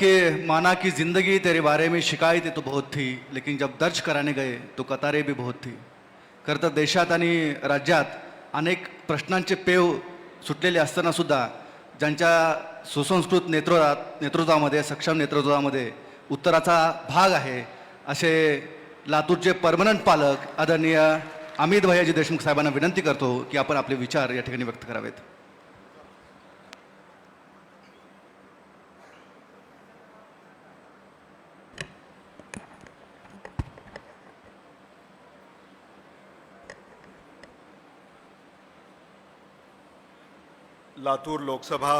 कि माना कि जिंदगी तेरे बारे में शिकायतें तो बहुत थी लेकिन जब दर्ज कराने गए तो कतारें भी बहुत थी। खरं तर देशात आणि राज्यात अनेक प्रश्नांचे पेव सुटलेले असतानासुद्धा ज्यांच्या सुसंस्कृत नेतृत्वात नेतृत्वामध्ये सक्षम नेतृत्वामध्ये उत्तराचा भाग आहे असे लातूरचे परमनंट पालक आदरणीय अमित भैयाजी देशमुख साहेबांना विनंती करतो की आपण आपले विचार या ठिकाणी व्यक्त करावेत. लातूर लोकसभा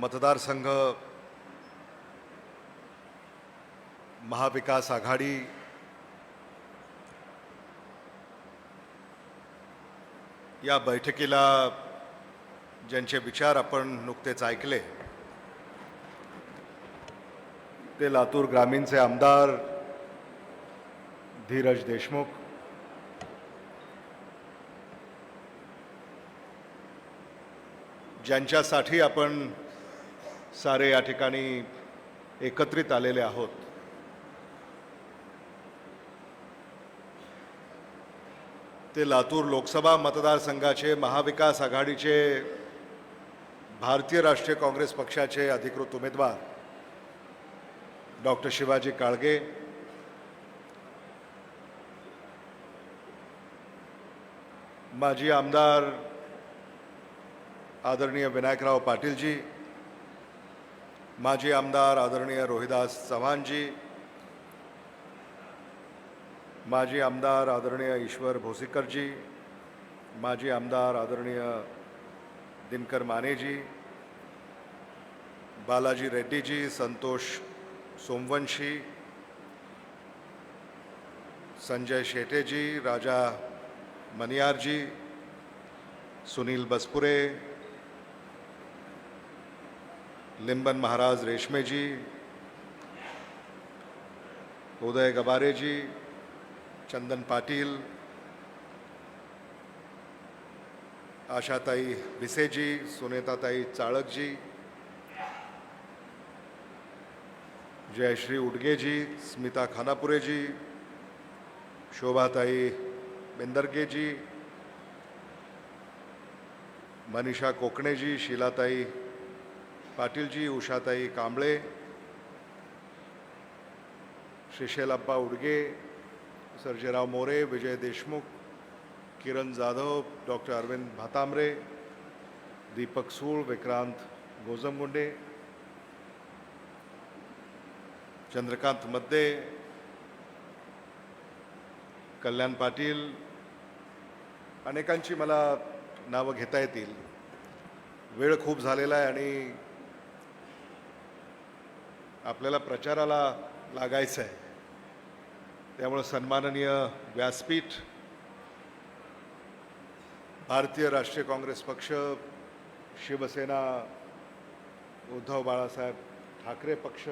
मतदारसंघ महाविकास आघाडी या बैठकीला ज्यांचे विचार आपण नुकतेच ऐकले ते लातूर ग्रामीणचे आमदार धीरज देशमुख ज्यांच्यासाठी आपण सारे या ठिकाणी एकत्रित आलेले आहोत. ते लातूर लोकसभा मतदारसंघाचे महाविकास आघाडीचे भारतीय राष्ट्रीय काँग्रेस पक्षाचे अधिकृत उमेदवार डॉक्टर शिवाजी काळगे. माजी आमदार आदरणीय विनायकराव पाटीलजी माजी आमदार आदरणीय रोहिदास चव्हाणजी माजी आमदार आदरणीय ईश्वर भोसीकरजी माजी आमदार आदरणीय दिनकर मानेजी बालाजी रेड्डीजी संतोष सोमवंशी संजय शेटेजी राजा मनियारजी सुनील बसपुरे लिंबन महाराज रेशमेजी उदय गबारेजी चंदन पाटील आशाताई भिसेजी सुनेताताई चाळकजी जयश्री उडगेजी स्मिता खानापुरेजी शोभाताई बेंदरगेजी मनीषा कोकणेजी शीलाताई पाटीलजी उषाताई कांबळे श्रीशैलाप्पा उडगे सर्जेराव मोरे विजय देशमुख किरण जाधव डॉक्टर अरविंद भातांबरे दीपक सूळ विक्रांत गोजमगुंडे चंद्रकांत मद्दे कल्याण पाटील अनेकांची मला नावं घेता येतील. वेळ खूप झालेला आहे आणि आपल्याला प्रचाराला लागायचं आहे त्यामुळं सन्माननीय व्यासपीठ भारतीय राष्ट्रीय काँग्रेस पक्ष शिवसेना उद्धव बाळासाहेब ठाकरे पक्ष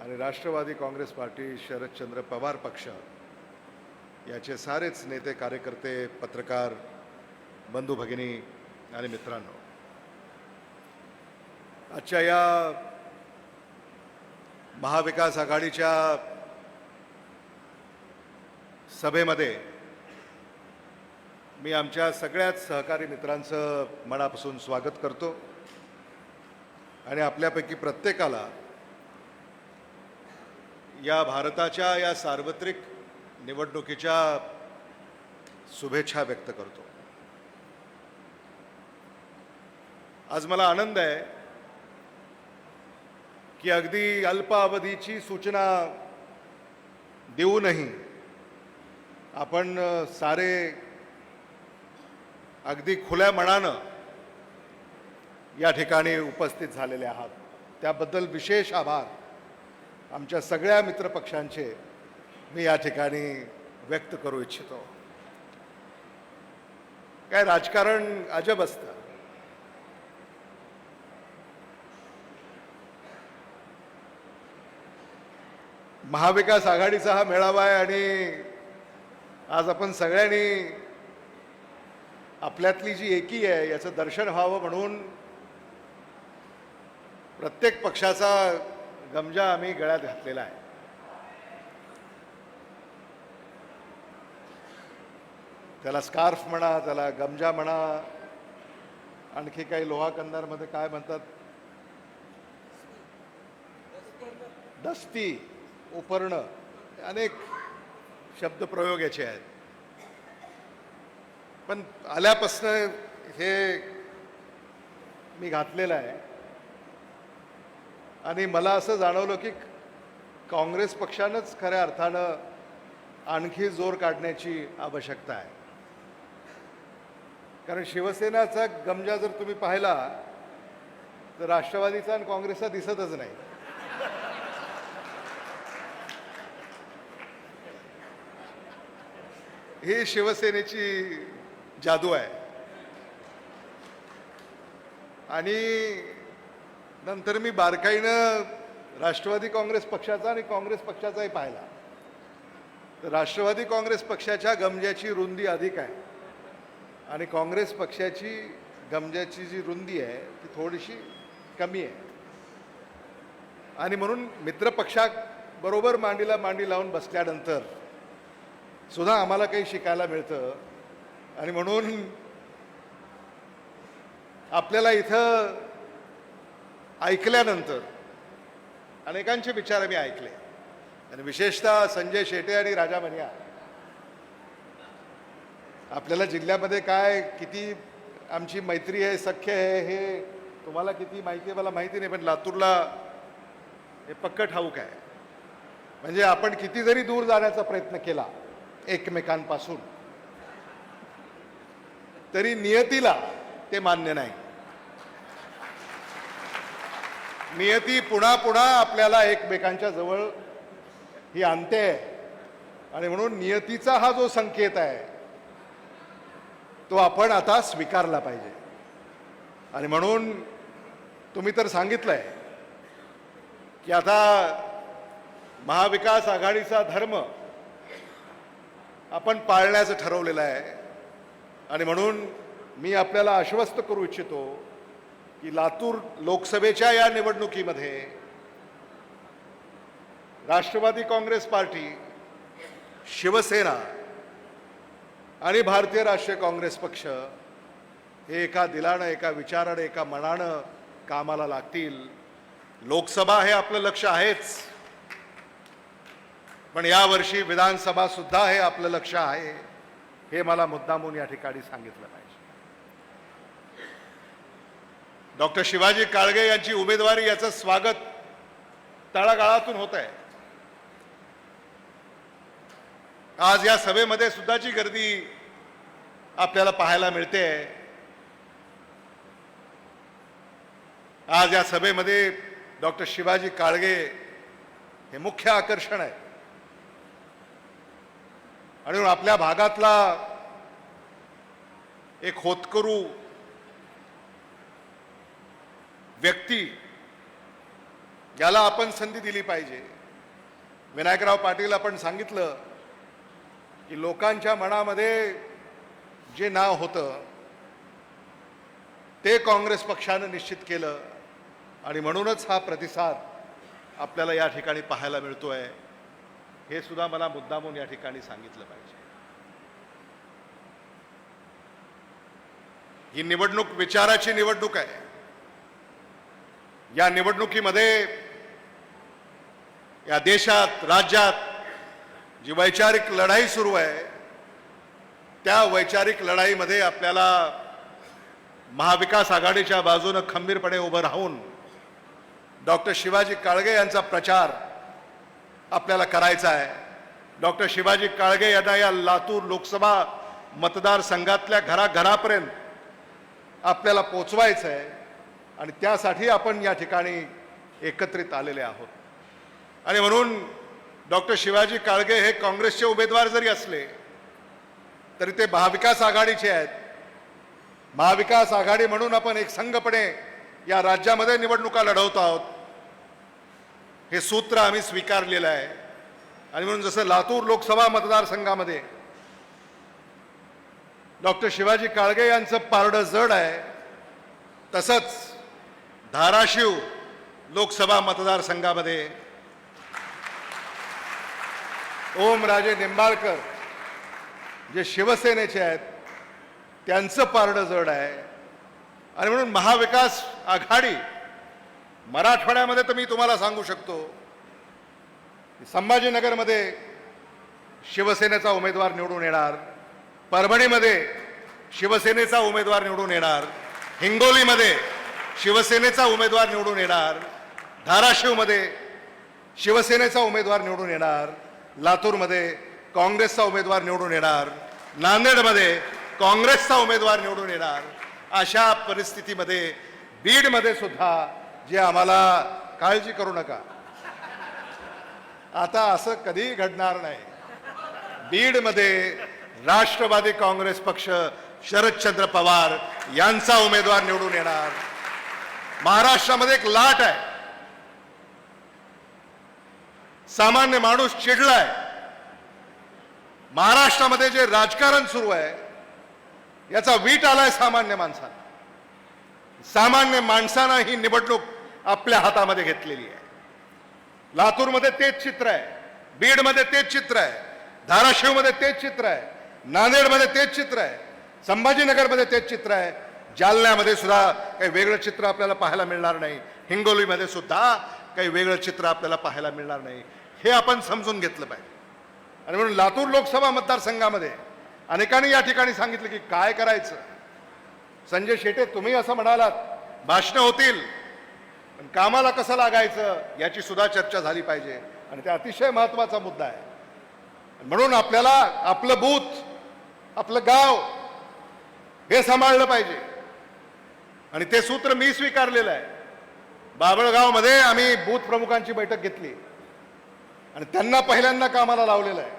आणि राष्ट्रवादी काँग्रेस पार्टी शरदचंद्र पवार पक्ष याचे सारेच नेते कार्यकर्ते पत्रकार बंधू भगिनी आणि मित्रांनो. आजच्या या महाविकास आघाडीच्या सभेमध्ये मी आमच्या सगळ्याच सहकारी मित्रांचं मनापासून स्वागत करतो. आणि आपल्यापैकी प्रत्येकाला या भारताच्या या सार्वत्रिक निवडणुकीच्या शुभेच्छा व्यक्त करतो. आज मला आनंद आहे की अगदी अल्पावधीची सूचना देऊनही आपण सारे अगदी खुल्या मनानं या ठिकाणी उपस्थित झालेले आहात. त्याबद्दल विशेष आभार. आमच्या सगळ्या मित्रपक्षांचे मी या ठिकाणी व्यक्त करू इच्छितो. काय राजकारण अजब असतं. महाविकास आघाडीचा हा मेळावा आहे आणि आज आपण सगळ्यांनी आपल्यातली जी एकी आहे याचं दर्शन व्हावं म्हणून प्रत्येक पक्षाचा गमजा आम्ही गळ्यात घातलेला आहे. त्याला स्कार्फ म्हणा त्याला गमजा म्हणा आणखी काही लोहा कंदारमध्ये काय म्हणतात? दस्ती उपरणं अनेक शब्दप्रयोग याचे आहेत. पण आल्यापासनं हे मी घातलेलं आहे. आणि मला असं जाणवलं की काँग्रेस पक्षानंच खऱ्या अर्थानं आणखी जोर काढण्याची आवश्यकता आहे. कारण शिवसेनाचा गमजा जर तुम्ही पाहिला तर राष्ट्रवादीचा आणि काँग्रेसचा दिसतच नाही. ही शिवसेनेची जादू आहे. आणि नंतर मी बारकाईनं राष्ट्रवादी काँग्रेस पक्षाचा आणि काँग्रेस पक्षाचाही पाहिला. तर राष्ट्रवादी काँग्रेस पक्षाच्या गमजाची रुंदी अधिक आहे. आणि काँग्रेस पक्षाची गमज्याची जी रुंदी आहे ती थोडीशी कमी आहे. आणि म्हणून मित्रपक्षाबरोबर मांडीला मांडी लावून बसल्यानंतर सुद्धा आम्हाला काही शिकायला मिळतं. आणि म्हणून आपल्याला इथं ऐकल्यानंतर अनेकांचे विचार मी ऐकले. आणि विशेषतः संजय शेटे आणि राजा मनिया. आपल्याला जिल्ह्यामध्ये काय किती आमची मैत्री आहे सख्य आहे हे तुम्हाला किती माहिती आहे मला माहिती नाही पण लातूरला हे पक्क ठाऊक आहे. म्हणजे आपण किती जरी दूर जाण्याचा प्रयत्न केला एकमेकांपासून. तरी नियतीला ते मान्य नाही. नियती पुन्हा पुन्हा आपल्याला एकमेकांच्या जवळ ही आणते. आणि म्हणून नियतीचा हा जो संकेत आहे तो आपण आता स्वीकारला पाहिजे. आणि म्हणून तुम्ही तर सांगितलंय की आता महाविकास आघाडीचा धर्म आपण पाळण्याचं ठरवलेलं आहे. आणि म्हणून मी आपल्याला आश्वस्त करू इच्छितो की लातूर लोकसभेच्या या निवडणुकीमध्ये राष्ट्रवादी काँग्रेस पार्टी शिवसेना आणि भारतीय राष्ट्रीय काँग्रेस पक्ष हे एका दिलानं एका विचारानं एका मनानं कामाला लागतील. लोकसभा हे आपलं लक्ष आहेच. पण यावर्षी विधानसभा सुद्धा हे आपलं लक्ष आहे हे मला मुद्दामून या ठिकाणी सांगितलं पाहिजे. डॉक्टर शिवाजी काळगे यांची उमेदवारी याचं स्वागत तळागाळातून होत आहे. आज या सभेमध्ये सुद्धाची गर्दी आपल्याला पाहायला मिळते आज या सभेमध्ये डॉक्टर शिवाजी काळगे हे मुख्य आकर्षण आहे. आणि आपल्या भागातला एक होतकरू व्यक्ती याला आपण संधी दिली पाहिजे. विनायकराव पाटील आपण सांगितलं की लोकांच्या मनामध्ये जे नाव होतं ते काँग्रेस पक्षानं निश्चित केलं. आणि म्हणूनच हा प्रतिसाद आपल्याला या ठिकाणी पाहायला मिळतोय. हे सुद्धा मला मुद्दामून या ठिकाणी सांगितलं पाहिजे. ही निवडणूक विचाराची निवडणूक आहे. या निवडणुकीमध्ये या देशात राज्यात जी वैचारिक लढाई सुरू आहे त्या वैचारिक लढाईमध्ये आपल्याला महाविकास आघाडीच्या बाजूनं खंबीरपणे उभं राहून डॉक्टर शिवाजी काळगे यांचा प्रचार आपल्याला करायचा आहे. डॉक्टर शिवाजी काळगे यांना या लातूर लोकसभा मतदारसंघातल्या घराघरापर्यंत आपल्याला पोचवायचं आहे आणि त्यासाठी आपण या ठिकाणी एकत्रित आलेले आहोत. आणि म्हणून डॉक्टर शिवाजी काळगे हे काँग्रेसचे उमेदवार जरी असले तरी ते महाविकास आघाडीचे आहेत. महाविकास आघाडी म्हणून आपण एक संघपणे या राज्यामध्ये निवडणुका लढवत आहोत. हे सूत्र आम्ही स्वीकारलेलं आहे. आणि म्हणून जसं लातूर लोकसभा मतदारसंघामध्ये डॉक्टर शिवाजी काळगे यांचं पारडं जड आहे तसंच धाराशिव लोकसभा मतदारसंघामध्ये ओमराजे निंबाळकर जे शिवसेनेचे आहेत त्यांचं पारडं जड आहे. आणि म्हणून महाविकास आघाडी मराठवाड्यामध्ये तर मी तुम्हाला सांगू शकतो संभाजीनगरमध्ये शिवसेनेचा उमेदवार निवडून येणार परभणीमध्ये शिवसेनेचा उमेदवार निवडून येणार हिंगोलीमध्ये शिवसेनेचा उमेदवार निवडून येणार धाराशिवमध्ये शिवसेनेचा उमेदवार निवडून येणार लातूरमध्ये काँग्रेसचा उमेदवार निवडून येणार नांदेडमध्ये काँग्रेसचा उमेदवार निवडून येणार अशा परिस्थितीमध्ये बीडमध्ये सुद्धा जे आम्हाला काळजी करू नका. आता असं कधी घडणार नाही. बीडमध्ये राष्ट्रवादी काँग्रेस पक्ष शरदचंद्र पवार यांचा उमेदवार निवडून येणार. महाराष्ट्रामध्ये एक लाट आहे. सामान्य माणूस चिडलाय. महाराष्ट्रामध्ये जे राजकारण सुरू आहे याचा वीट आलाय सामान्य माणसाला. सामान्य माणसांना ही निवडणूक आपल्या हातामध्ये घेतलेली आहे. लातूरमध्ये तेच चित्र आहे. बीडमध्ये तेच चित्र आहे. धाराशिवमध्ये तेच चित्र आहे. नांदेडमध्ये तेच चित्र आहे. संभाजीनगरमध्ये तेच चित्र आहे. जालन्यामध्ये सुद्धा काही वेगळं चित्र आपल्याला पाहायला मिळणार नाही. हिंगोलीमध्ये सुद्धा काही वेगळं चित्र आपल्याला पाहायला मिळणार नाही. हे आपण समजून घेतलं पाहिजे. आणि म्हणून लातूर लोकसभा मतदारसंघामध्ये अनेकांनी या ठिकाणी सांगितलं की काय करायचं? संजय शेटे तुम्ही असं म्हणालात भाषणं होतील. पण कामाला कसं लागायचं याची सुद्धा चर्चा झाली पाहिजे. आणि ते अतिशय महत्त्वाचा मुद्दा आहे. म्हणून आपल्याला आपलं बूथ आपलं गाव हे सांभाळलं पाहिजे. आणि ते सूत्र मी स्वीकारलेलं आहे. बाबळगावमध्ये आम्ही बूथ प्रमुखांची बैठक घेतली. आणि त्यांना पहिल्यांदा कामाला लावलेलं आहे.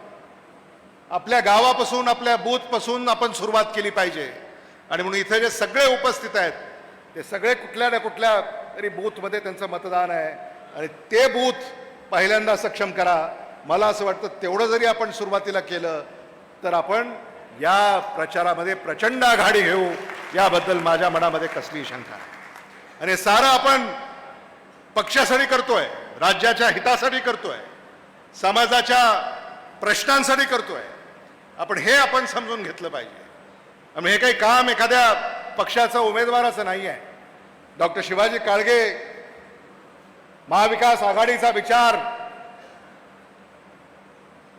आपल्या गावापासून आपल्या बूथपासून आपण सुरुवात केली पाहिजे. आणि म्हणून इथे जे सगळे उपस्थित आहेत ते सगळे कुठल्या ना कुठल्या तरी बूथमध्ये त्यांचं मतदान आहे. आणि ते बूथ पहिल्यांदा सक्षम करा. मला असं वाटतं तेवढं जरी आपण सुरुवातीला केलं तर आपण या प्रचारामध्ये प्रचंड आघाडी घेऊ. याबद्दल माझ्या मनामध्ये कसलीही शंका नाही. आणि सारं आपण पक्षासाठी करतोय राज्याच्या हितासाठी करतोय समाजाच्या प्रश्नांसाठी करतोय. आपण हे आपण समजून घेतलं पाहिजे. आणि हे काही काम एखाद्या पक्षाचं उमेदवाराचं नाही आहे डॉक्टर शिवाजी काळगे महाविकास आघाडीचा विचार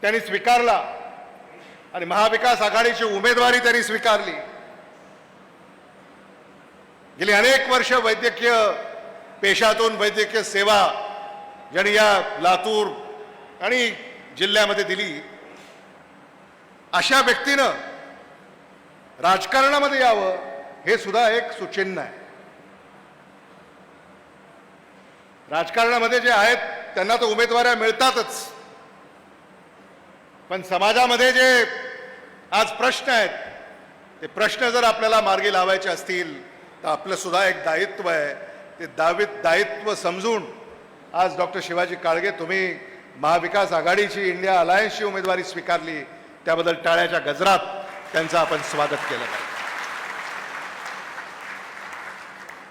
त्यांनी स्वीकारला आणि महाविकास आघाडीची उमेदवारी त्यांनी स्वीकारली. गेली अनेक वर्ष वैद्यकीय पेशातून वैद्यकीय सेवा ज्यांनी या लातूर आणि जिल्ह्यामध्ये दिली अशा व्यक्तीनं राजकारणामध्ये यावं हे सुद्धा एक सुचिन्ह आहे. राजकारणामध्ये जे आहेत त्यांना तर उमेदवाऱ्या मिळतातच. पण समाजामध्ये जे आज प्रश्न आहेत ते प्रश्न जर आपल्याला मार्गी लावायचे असतील तर आपलं सुद्धा एक दायित्व आहे. ते दावित दायित्व समजून आज डॉक्टर शिवाजी काळगे तुम्ही महाविकास आघाडीची इंडिया अलायन्सची उमेदवारी स्वीकारली त्याबद्दल टाळ्याच्या गजरात त्यांचं आपण स्वागत केलं. पाहिजे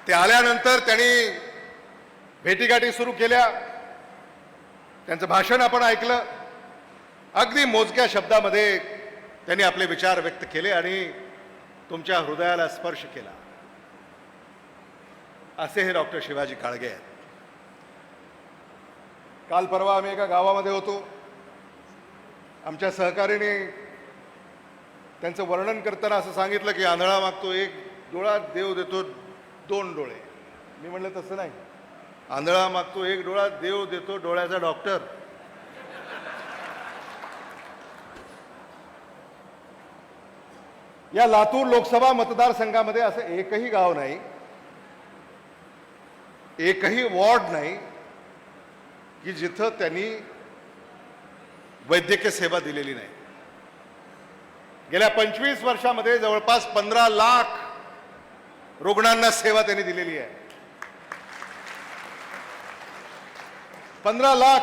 ते आल्यानंतर त्यांनी भेटीगाठी सुरू केल्या. त्यांचं भाषण आपण ऐकलं. अगदी मोजक्या शब्दामध्ये त्यांनी आपले विचार व्यक्त केले आणि तुमच्या हृदयाला स्पर्श केला. असे हे डॉक्टर शिवाजी काळगे आहेत. काल परवा आम्ही एका गावामध्ये होतो. आमच्या सहकारीने त्यांचं वर्णन करताना असं सांगितलं की आंधळा मागतो एक डोळा देव देतो दोन डोळे. मी म्हणलं तसं नाही. आंधळा मागतो एक डोळा देव देतो डोळ्याचा डॉक्टर. या लातूर लोकसभा मतदारसंघामध्ये असं एकही गाव नाही एकही वॉर्ड नाही की जिथं त्यांनी वैद्यकीय सेवा दिलेली नाही. गेल्या पंचवीस वर्षामध्ये जवळपास पंधरा लाख रुग्णांना सेवा त्यांनी दिलेली आहे. पंधरा लाख.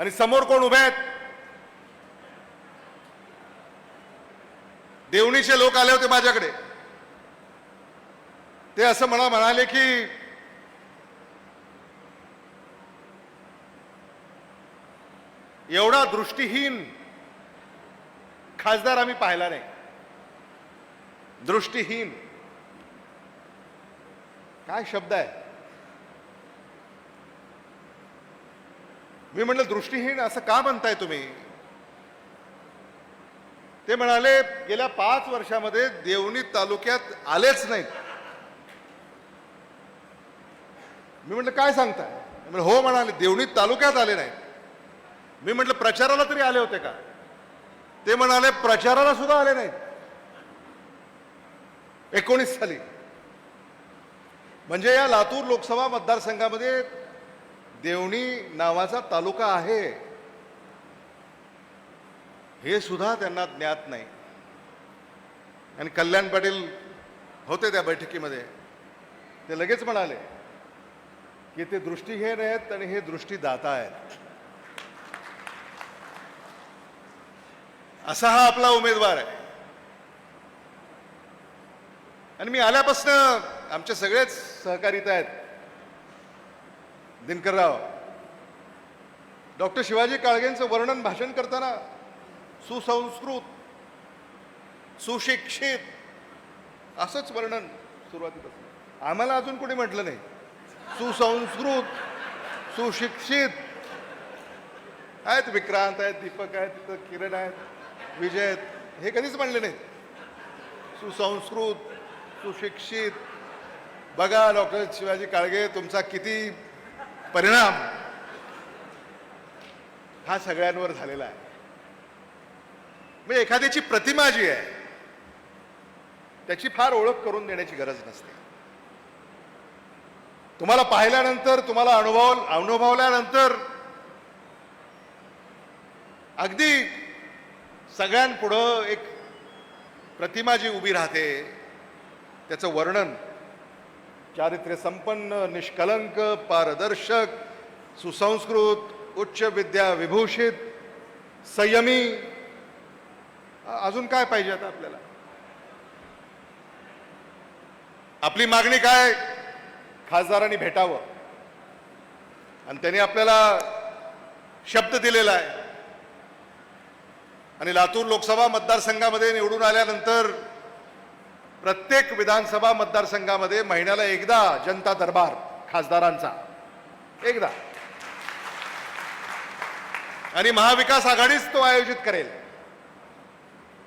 आणि समोर कोण उभे आहेत? देवणीचे लोक आले होते माझ्याकडे. ते असं मला म्हणाले की एवढा दृष्टीहीन खासदार आम्ही पाहिला नाही. दृष्टीहीन. काय शब्द आहे? मी म्हटलं दृष्टीहीन असं का म्हणताय तुम्ही? ते म्हणाले गेल्या पाच वर्षामध्ये देवणी तालुक्यात आलेच नाहीत. मी म्हटलं काय सांगताय? म्हणजे हो म्हणाले देवणी तालुक्यात आले नाहीत. मी म्हटलं प्रचाराला तरी आले होते का? ते म्हणाले प्रचाराला सुद्धा आले नाहीत. एकोणीस साली. म्हणजे या लातूर लोकसभा मतदारसंघामध्ये देवणी नावाचा तालुका आहे. हे सुद्धा त्यांना ज्ञात नाही. आणि कल्याण पाटील होते त्या बैठकीमध्ये. ते लगेच म्हणाले की ते दृष्टीहीन आहेत आणि हे दृष्टीदाता आहेत. असा हा आपला उमेदवार आहे. आणि मी आल्यापासनं आमचे सगळेच सहकारिता आहेत. दिनकरराव डॉक्टर शिवाजी काळगेंचं वर्णन भाषण करताना सुसंस्कृत सुशिक्षित असंच वर्णन सुरुवातीपासून. आम्हाला अजून कोणी म्हटलं नाही. सुसंस्कृत सुशिक्षित. आहेत विक्रांत आहेत दीपक आहेत तिथं किरण आहेत विजय आहेत. हे कधीच म्हणले नाहीत. सुसंस्कृत सुशिक्षित बघा डॉक्टर शिवाजी काळगे तुमचा किती परिणाम हा सगळ्यांवर झालेला आहे. म्हणजे एखाद्याची प्रतिमा जी आहे त्याची फार ओळख करून देण्याची गरज नसते. तुम्हाला पाहिल्यानंतर तुम्हाला अनुभव अनुभवल्यानंतर अगदी सगळ्यांपुढं एक प्रतिमा जी उभी राहते त्याचं वर्णन चारित्र्य संपन्न निष्कलंक पारदर्शक सुसंस्कृत उच्च विद्या विभूषित संयमी. अजून काय पाहिजे आता आपल्याला? आपली मागणी काय? खासदारांनी भेटावं. आणि त्यांनी आपल्याला शब्द दिलेला आहे. आणि लातूर लोकसभा मतदारसंघामध्ये निवडून आल्यानंतर प्रत्येक विधानसभा मतदारसंघामध्ये महिन्याला एकदा जनता दरबार खासदारांचा. एकदा. आणि महाविकास आघाडीच तो आयोजित करेल.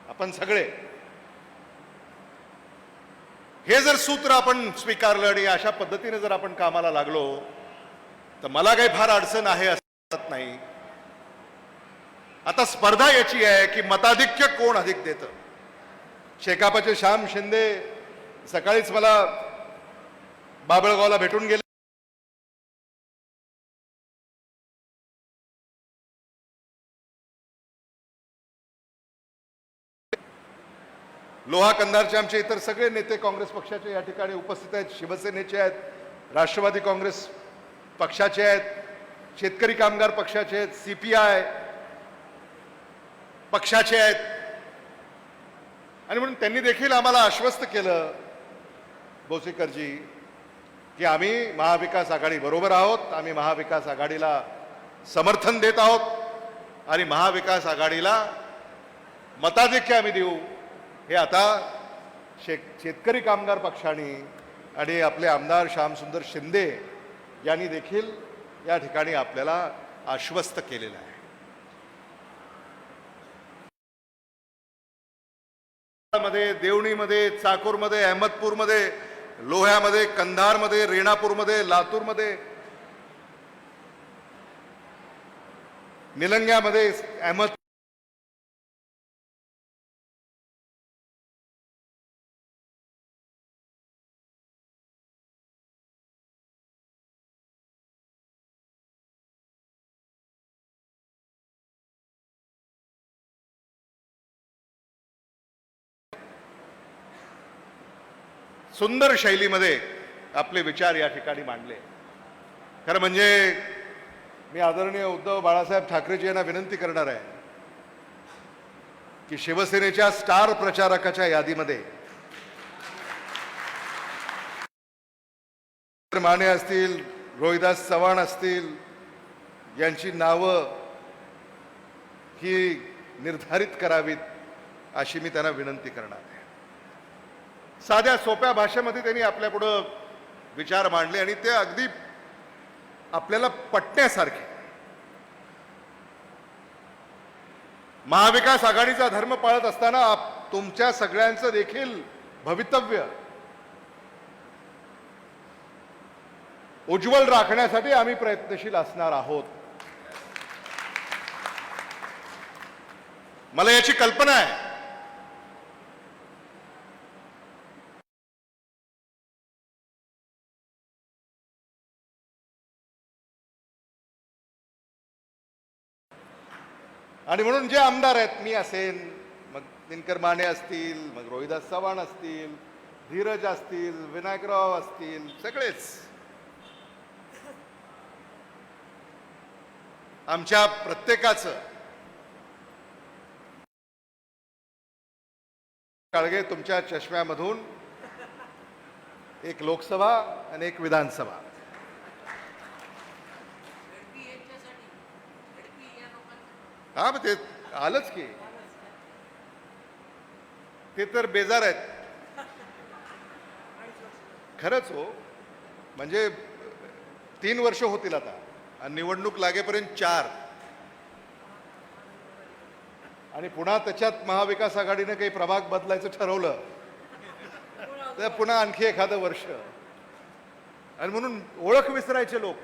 आपण सगळे. हे जर सूत्र आपण स्वीकारलं आणि अशा पद्धतीने जर आपण कामाला लागलो तर मला काही फार अडचण आहे असत नाही. आता स्पर्धा याची आहे की मताधिक्य कोण अधिक देतं? शेकापाचे श्याम शिंदे सकाळीच मला बाबळगावला भेटून गेले. लोहा कंधारचे आमचे इतर सगळे नेते काँग्रेस पक्षाचे या ठिकाणी उपस्थित आहेत शिवसेनेचे आहेत राष्ट्रवादी काँग्रेस पक्षाचे आहेत शेतकरी कामगार पक्षाचे आहेत सी पी आय पक्षाचे आहेत. आणि म्हणून त्यांनी देखील आम्हाला आश्वस्त केलं बोसेकरजी की आम्ही महाविकास आघाडी बरोबर आहोत आम्ही महाविकास आघाडीला समर्थन देत आहोत आणि महाविकास आघाडीला मताधिक्य आम्ही देऊ. हे आता शेत शेतकरी कामगार पक्षाने आणि आपले आमदार श्यामसुंदर शिंदे यांनी देखील या ठिकाणी आपल्याला आश्वस्त केलेलं आहे. मध्ये देवणीमध्ये चाकूरमध्ये अहमदपूरमध्ये लोह्यामध्ये कंधारमध्ये रेणापूरमध्ये लातूरमध्ये निलंग्यामध्ये अहमद सुंदर शैलीमध्ये आपले विचार या ठिकाणी मांडले. खरं म्हणजे मी आदरणीय उद्धव बाळासाहेब ठाकरेजी यांना विनंती करणार आहे की शिवसेनेच्या स्टार प्रचारकाच्या यादीमध्ये माने असतील रोहिदास चव्हाण असतील यांची नावं ही निर्धारित करावीत अशी मी त्यांना विनंती करणार. साध्या सोप्या भाषेमध्ये त्यांनी आपल्यापुढं विचार मांडले आणि ते अगदी आपल्याला पटण्यासारखे. महाविकास आघाडीचा धर्म पाळत असताना तुमच्या सगळ्यांचं देखील भवितव्य. उज्ज्वल राखण्यासाठी आम्ही प्रयत्नशील असणार आहोत. मला याची कल्पना आहे. आणि म्हणून जे आमदार आहेत मी असेन मग दिनकर माने असतील मग रोहिदास चव्हाण असतील धीरज असतील विनायकराव असतील सगळेच. आमच्या प्रत्येकाचं काळगे तुमच्या चष्म्यामधून एक लोकसभा आणि एक विधानसभा. हा मग ते आलंच की. ते तर बेजार आहेत. खरंच हो. म्हणजे तीन वर्ष होतील आता. आणि निवडणूक लागेपर्यंत चार. आणि पुन्हा त्याच्यात महाविकास आघाडीनं काही प्रभाग बदलायचं ठरवलं. तर पुन्हा आणखी एखादं वर्ष. आणि म्हणून ओळख विसरायचे लोक.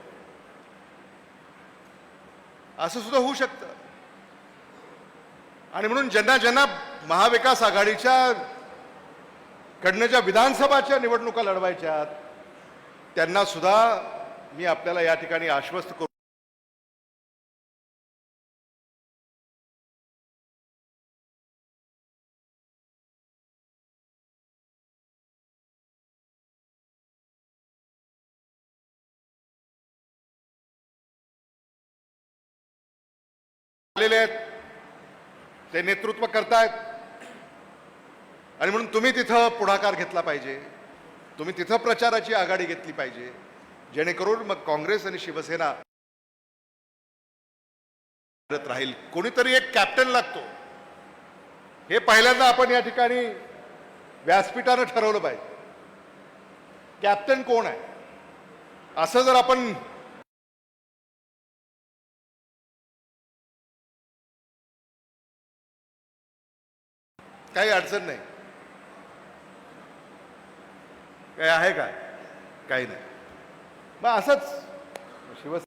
असं सुद्धा होऊ शकतं. आणि म्हणून ज्यांना ज्यांना महाविकास आघाडीच्या कडनं ज्या विधानसभाच्या निवडणुका लढवायच्या त्यांना सुद्धा मी आपल्याला या ठिकाणी आश्वस्त करू आलेले आहेत. ते नेतृत्व करतायत. आणि म्हणून तुम्ही तिथं पुढाकार घेतला पाहिजे. तुम्ही तिथं प्रचाराची आघाडी घेतली पाहिजे. जेणेकरून मग काँग्रेस आणि शिवसेना करत राहील. कोणीतरी एक कॅप्टन लागतो. हे पहिल्यांदा आपण या ठिकाणी व्यासपीठानं ठरवलं पाहिजे. कॅप्टन कोण आहे? असं जर आपण काही अडचण नाही. काही आहे काय काही नाही. मग असंच. शिवसेना